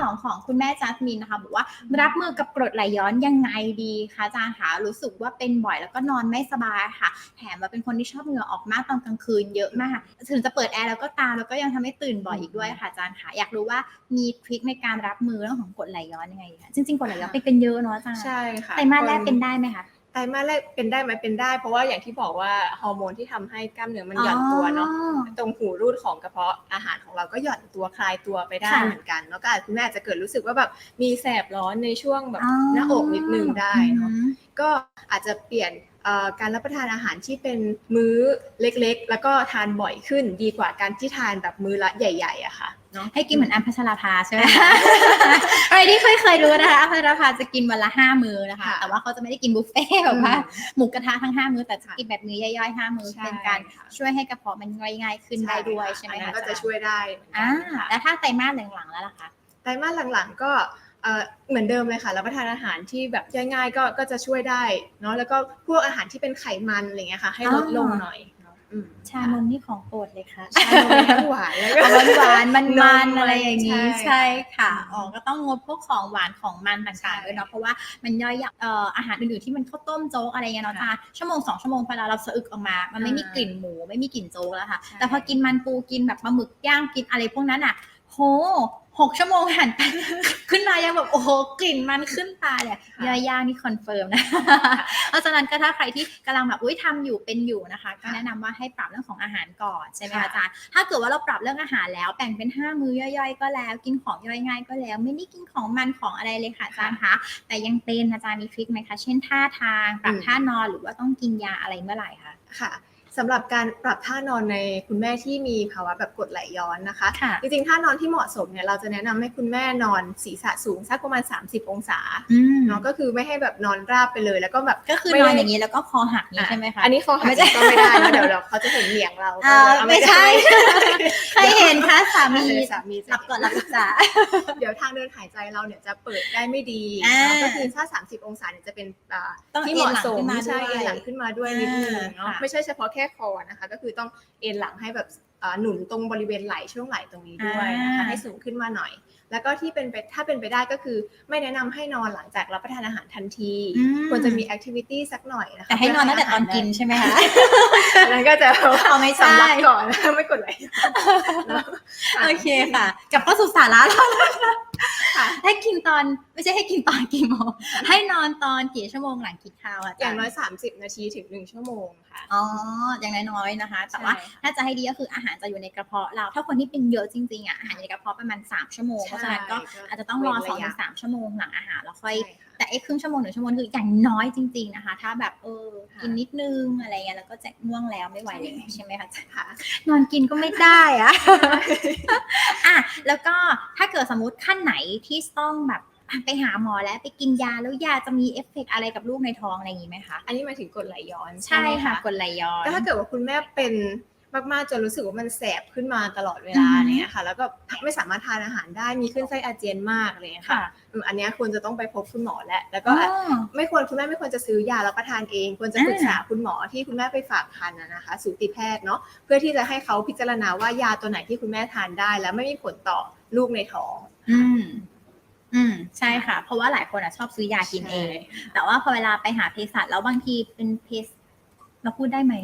สองของคุณแม่จัสมินนะคะบอกว่ารับมือกับกรดไหลย้อนยังไงดีคะอาจารย์คะรู้สึกว่าเป็นบ่อยแล้วก็นอนไม่สบายค่ะ แถมมาเป็นคนที่ชอบเหงื่อออกมากตอนกลางคืนเยอะมากถึงจะเปิดแอร์แล้วก็ตามแล้วก็ยังทำให้ตื่นบ่อยอีกด้วยค่ะอาจารย์ค่ะอยากรู้ว่ามีทริคในการรับมือเรื่องของกรดไหลย้อนยังไงดีคะจริงๆกรดไหลย้อนเป็นกันเยอะเนาะอาจารย์ใช่ค่ะไตรมาสแรกเป็นได้ไหมคะไตรมาสแรกเป็นได้ไหมเป็นได้ เพราะว่าอย่างที่บอกว่าฮอร์โมนที่ทำให้กล้ามเนื้อมันหย่อนตัวเนาะตรงหูรูดของกระเพาะอาหารของเราก็หย่อนตัวคลายตัวไปได้ค่ะเหมือนกันแล้วก็อาจคุณแม่อาจจะเกิดรู้สึกว่าแบบมีแสบร้อนในช่วงแบบอ๋อ หน้าอกนิดนึงได้เนาะอืมก็อาจจะเปลี่ยนเอ่อการรับประทานอาหารที่เป็นมื้อเล็กๆ แล้วก็ทานบ่อยขึ้นดีกว่าการที่ทานแบบมื้อละใหญ่ๆอะค่ะ เนาะให้กินเหมือนอัมพัชราภาใช่ไหมอะไรที่เคยเคยรู้นะคะอัมพัชราภาจะกินวันละห้ามื้อนะคะค่ะแต่ว่าเขาจะไม่ได้กินบุฟเฟ่ต์แบบว่าอืมหมูกระทะทั้งห้ามื้อแต่จะกินแบบมื้อย่อยๆห้ามื้อใช่เป็นการค่ะช่วยให้กระเพาะมันย่อยง่ายขึ้นได้ด้วยใช่ไหมอันนั้คะนก็จะช่วยได้เหมือนกัอ่านค่ะแล้วถ้าไตรมาสหลังๆแล้วล่ะคะไตรมาสหลังๆก็เอ่อเหมือนเดิมเลยค่ะรับประทานอาหารที่แบบย่อยง่ายก็ก็จะช่วยได้เนาะแล้วก็พวกอาหารที่เป็นไขมันอะไรเงี้ยค่ะ ให้ลดลงหน่อยเนาะอืม ชานมนี่ของโปรดเลยค่ะชานมทั้งหวานแล้วก็หวานหวานๆมันนมันมอะไรอย่างนี้ใช่ใช่ค่ะอืมอ๋อก็ต้องงดพวกของหวานของมันต่างๆใช่ด้วยเนาะเพราะว่ามันย่อยยับเอ่ออาหารอื่นๆที่มันข้าวต้มโจ๊กอะไรเงี้ยเนาะค่ะจ้าชั่วโมงสองชั่วโมงเวลาเราสะอึกออกมา มันไม่มีอ่ากลิ่นหมูไม่มีกลิ่นโจ๊กแล้วค่ะใช่แต่พอกินมันปูกินแบบปลาหมึกย่างกินอะไรพวกนั้นอะโห หกชั่วโมงผ่านไป ขึ้นมายังแบบโอ้โหกลิ่นมันขึ้นตาเลยย่อยย่างนี่คอนเฟิร์มนะเพราะฉะนั้นก็ถ้าใครที่กำลังแบบอุ้ยทำอยู่เป็นอยู่นะคะ ก็แนะนำว่าให้ปรับเรื่องของอาหารก่อนใช่ไหมคะค่ะอาจารย์ถ้าเกิดว่าเราปรับเรื่องอาหารแล้วแบ่งเป็น 5 มื้อย่อยๆ ก็แล้วกินของย่อยง่ายก็แล้ว ไม่ได้กินของมันของอะไรเลยค่ะอาจารย์คะแต่ยังเป็นอาจารย์มีทริคไหมคะ เช่นท่าทางปรับอืมท่านอนหรือว่าต้องกินยาอะไรเมื่อไหร่คะค่ะ สำหรับการปรับท่านอนในคุณแม่ที่มีภาวะแบบกรดไหลย้อนนะคะค่ะจริงๆ ท่านอนที่เหมาะสมเนี่ยเราจะแนะนำให้คุณแม่นอนศีรษะสูงสักประมาณ 30 องศาอืมเนาะก็คือไม่ให้แบบนอนราบไปเลย แล้วก็แบบก็คือไม่นได้อนอย่างนี้แล้วก็คอหักนี้อะใช่ไหมคะอันนี้คอหักไม่ใช่ก็ไม่ได้นะเดี๋ยวเดี๋ยวเขาจะเห็นเหนียงเราอ่าก็ไม่ใช่เคยเห็นค่ะสามีเดี๋ยวสามีจะหลับก่อนหลับจ้าเดี๋ยวทางเดินหายใจเราเนี่ยจะเปิดได้ไม่ดีอ่าเนาะก็คือถ้า 30 องศาเนี่ยจะเป็นอ่าต้องที่เหมาะสมเอ็นหลังขึ้นมาใช่ด้วยเอ็นหลังขึ้นมาด้วยนิดนึงเนาะอ่าค่ะไม่ใช่เฉพาะแค่คอนะคะ ก็คือต้องเอ็นหลังให้แบบอ่าหนุนตรงบริเวณไหล่ช่วงไหล่ตรงนี้ด้วยนะคะให้สูงขึ้นมาหน่อย แล้วก็ที่เป็นไปถ้าเป็นไปได้ก็คือไม่แนะนำให้นอนหลังจากรับประทานอาหารทันทีอืมควรจะมีแอคทิวิตี้สักหน่อยนะคะแต่ให้นอนตั้งแต่ตอนกินใช่ไหมคะอันนั้นก็จะเอาไม่ใช่สำลักก่อนไม่กดไหลเนอะโอเคค่ะกลับเข้าสู่สาระแล้ว ค่ะ ให้กินตอนไม่ใช่ให้กินตอนกี่โมงให้นอนตอนกี่ชั่วโมงหลังกินข้าวอะอย่างน้อยจร30 นาทีถึง 1 ชั่วโมงค่ะ อ๋ออย่างน้อยๆนะคะ แต่ว่าใช่ค่ะถ้าจะให้ดีก็คืออาหารจะอยู่ในกระเพาะเราถ้าคนที่เป็นเยอะจริงๆอะอาหารอยู่ในกระเพาะประมาณ3ชั่วโมงเพราะฉะนั้นก็ใช่อาจจะต้องรอเว้นสองระยะถึงสามชั่วโมงหลังอาหารแล้วค่อย ใช่ค่ะ แต่ไอ้ครึ่งชั่วโมงหนึ่งชั่วโมงคืออย่างน้อยจริง ๆนะคะ ถ้าแบบเออค่ะ กินนิดนึงอะไรเงี้ยแล้วก็จะง่วงแล้วไม่ไหวเลยใช่ไหมคะ ค่ะ นอนกินก็ไม่ได้อะ อะแล้วก็ถ้า เกิดสมมติขั้นไหนที่ต้องแบบอะไปหาหมอแล้วไปกินยาแล้วยาจะมีเอฟเฟกต์อะไรกับลูกในท้องอะไรอย่างนี้ไหมคะ อันนี้หมายถึงกรดไหลย้อนใช่ไหมค่ะกดไหลย้อนก็ถ้าเกิดว่าคุณแม่เป็นมากๆจนรู้สึกว่ามันแสบขึ้นมาตลอดเวลาอือฮึเนี่ยค่ะ แล้วก็ไม่สามารถทานอาหารได้มีขึ้นไส้อาเจียนมากอะไรเลยค่ะค่ะอืมอันเนี้ยควรจะต้องไปพบคุณหมอแล้วแล้วก็อ๋อาจอไม่ควรคุณแม่ไม่ควรจะซื้อยาแล้วก็ทานเอง ควรจะอ่าปรึกษาคุณหมอที่คุณแม่ไปฝากคันนะนะคะ สูติแพทย์เนาะเพื่อที่จะให้เขาพิจารณาว่ายาตัวไหนที่คุณแม่ทานได้ แล้วไม่มีผลต่อ ลูกในท้อง อืม อืม ใช่ค่ะ เพราะว่าหลายคนอะชอบซื้อยากินเอง แต่ว่าพอเวลาไปหาเภสัชแล้วบางทีเป็นเภสเราพูดได้ไหม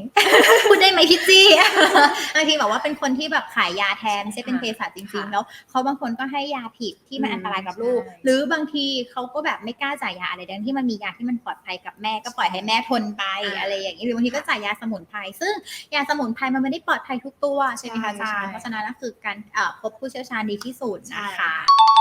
พูดได้ไหมพี่จี้ บางทีแบบว่าเป็นคนที่แบบขายยาแทนไม่ใช่เป็นเภสัชจริงๆค่ะแล้วเขาบางคนก็ให้ยาผิดที่มันอืมอันตรายกับลูกใช่หรือบางทีเขาก็แบบไม่กล้าจ่ายยาอะไรดังที่มันมียาที่มันปลอดภัยกับแม่ก็ปล่อยให้แม่ทนไปอ่าอะไรอย่างนี้หรือบางทีก็จ่ายยาสมุนไพรซึ่งยาสมุนไพรมันไม่ได้ปลอดภัยทุกตัวใช่ไหมคะอาใช่จารย์ใช่เพราะฉะนั้นก็คือการเอ่อพบผู้เชี่ยวชาญดีที่สุดนะคะใช่